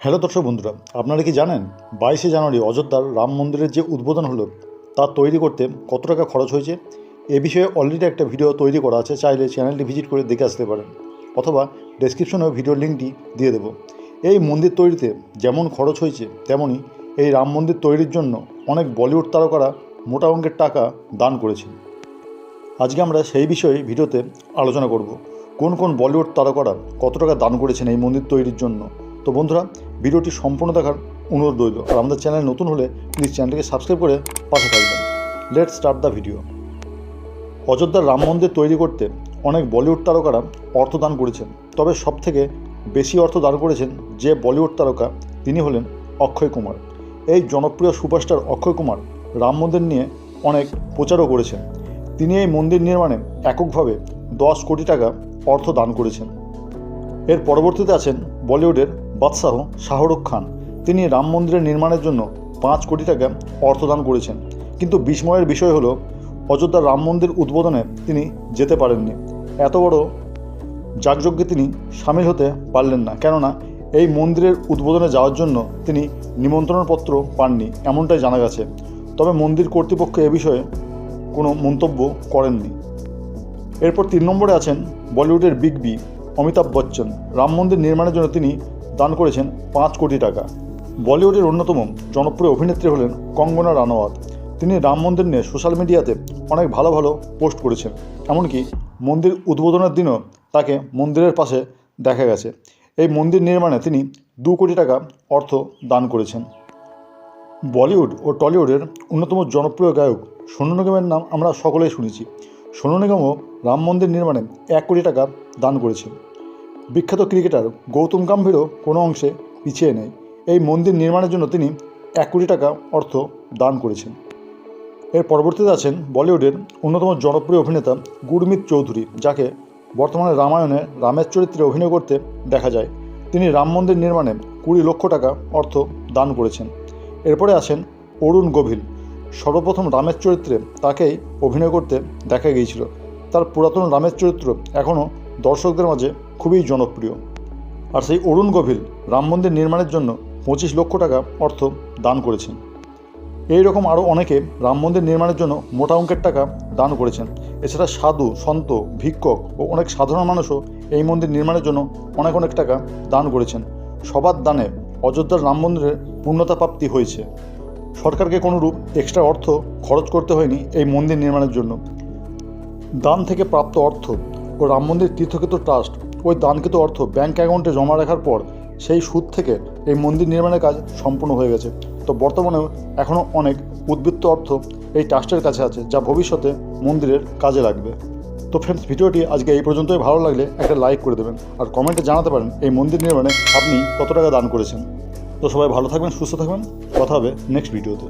Hello দর্শক বন্ধুরা, আপনারা কি জানেন বাইশে জানুয়ারি অযোধ্যার রাম মন্দিরের যে উদ্বোধন হলো, তা তৈরি করতে কত টাকা খরচ হয়েছে? এ বিষয়ে অলরেডি একটা ভিডিও তৈরি করা আছে, চাইলে চ্যানেলটি ভিজিট করে দেখে আসতে পারেন, অথবা ডেসক্রিপশনেও ভিডিওর লিঙ্কটি দিয়ে দেবো। এই মন্দির তৈরিতে যেমন খরচ হয়েছে তেমনই এই রাম মন্দির তৈরির জন্য অনেক বলিউড তারকারা মোটা অঙ্কের টাকা দান করেছেন। আজকে আমরা সেই বিষয়ে ভিডিওতে আলোচনা করব, কোন কোন বলিউড তারকারা কত টাকা দান করেছেন এই মন্দির তৈরির জন্য তো বন্ধুরা, ভিডিওটি সম্পূর্ণ দেখার অনুরোধ রইল। আর আমাদের চ্যানেল নতুন হলে প্লিজ চ্যানেলটিকে সাবস্ক্রাইব করে পাশে থাকবেন। লেট স্টার্ট দ্য ভিডিও অযোধ্যার রাম মন্দির তৈরি করতে অনেক বলিউড তারকারা অর্থ দান করেছেন। তবে সবথেকে বেশি অর্থ দান করেছেন যে বলিউড তারকা, তিনি হলেন অক্ষয় কুমার। এই জনপ্রিয় সুপারস্টার অক্ষয় কুমার রাম মন্দির নিয়ে অনেক প্রচারও করেছেন। তিনি এই মন্দির নির্মাণে এককভাবে দশ কোটি টাকা অর্থ দান করেছেন। এর পরবর্তীতে আছেন বলিউডের বাদশাহ শাহরুখ খান। তিনি রাম মন্দিরের নির্মাণের জন্য পাঁচ কোটি টাকা অর্থদান করেছেন। কিন্তু বিস্ময়ের বিষয় হলো অযোধ্যার রাম মন্দির উদ্বোধনে তিনি যেতে পারেননি। এত বড় যাগযজ্ঞে তিনি সামিল হতে পারলেন না। কেননা, এই মন্দিরের উদ্বোধনে যাওয়ার জন্য তিনি নিমন্ত্রণপত্র পাননি, এমনটাই জানা গেছে। তবে মন্দির কর্তৃপক্ষ এ বিষয়ে কোনো মন্তব্য করেননি। এরপর তিন নম্বরে আছেন বলিউডের বিগ বি। অমিতাভ বচ্চন। রাম মন্দির নির্মাণের জন্য তিনি দান করেছেন পাঁচ কোটি টাকা। বলিউডের অন্যতম জনপ্রিয় অভিনেত্রী হলেন কঙ্গনা রানাওয়াত। তিনি রাম মন্দির নিয়ে সোশ্যাল মিডিয়াতে অনেক ভালো ভালো পোস্ট করেছেন। এমনকি মন্দির উদ্বোধনের দিনও তাকে মন্দিরের পাশে দেখা গেছে। এই মন্দির নির্মাণে তিনি দু কোটি টাকা অর্থ দান করেছেন। বলিউড ও টলিউডের অন্যতম জনপ্রিয় গায়ক সোনু নিগমের নাম আমরা সকলেই শুনেছি। সোনু নিগমও রাম মন্দির নির্মাণে এক কোটি টাকা দান করেছেন বিখ্যাত ক্রিকেটার গৌতম গাম্ভীরও কোনো অংশে পিছিয়ে নেই। এই মন্দির নির্মাণের জন্য তিনি এক কোটি টাকা অর্থ দান করেছেন। এর পরবর্তীতে আছেন বলিউডের অন্যতম জনপ্রিয় অভিনেতা গুরমিত চৌধুরী, যাকে বর্তমানে রামায়ণে রামের চরিত্রে অভিনয় করতে দেখা যায়। তিনি রাম মন্দির নির্মাণে কুড়ি লক্ষ টাকা অর্থ দান করেছেন। এরপরে আছেন অরুণ গভীর। সর্বপ্রথম রামের চরিত্রে তাকেই অভিনয় করতে দেখা গিয়েছিল। তার পুরাতন রামের চরিত্র এখনও দর্শকদের মাঝে খুবই জনপ্রিয়। আর সেই অরুণ গভীর রাম মন্দির নির্মাণের জন্য পঁচিশ লক্ষ টাকা অর্থ দান করেছেন। এই রকম আরও অনেকে রাম মন্দির নির্মাণের জন্য মোটা অঙ্কের টাকা দান করেছেন। এছাড়া সাধু, সন্ত, ভিক্ষক ও অনেক সাধারণ মানুষও এই মন্দির নির্মাণের জন্য অনেক অনেক টাকা দান করেছেন। সবার দানে অযোধ্যার রাম মন্দিরের পূর্ণতা প্রাপ্তি হয়েছে। সরকারকে কোনোরূপ এক্সট্রা অর্থ খরচ করতে হয়নি এই মন্দির নির্মাণের জন্য। দান থেকে প্রাপ্ত অর্থ ও রাম মন্দির তীর্থক্ষেত্র ট্রাস্ট ওই দানকৃত অর্থ ব্যাংক অ্যাকাউন্টে জমা রাখার পর সেই সুদ থেকে এই মন্দির নির্মাণের কাজ সম্পূর্ণ হয়ে গেছে। তো বর্তমানেও এখনও অনেক উদ্বৃত্ত অর্থ এই ট্রাস্টের কাছে আছে, যা ভবিষ্যতে মন্দিরের কাজে লাগবে। তো ফ্রেন্ডস ভিডিওটি আজকে এই পর্যন্তই। ভালো লাগলে একটা লাইক করে দেবেন। আর কমেন্টে জানাতে পারেন এই মন্দির নির্মাণে আপনি কত টাকা দান করেছেন। তো সবাই ভালো থাকবেন সুস্থ থাকবেন। কথা হবে নেক্সট ভিডিওতে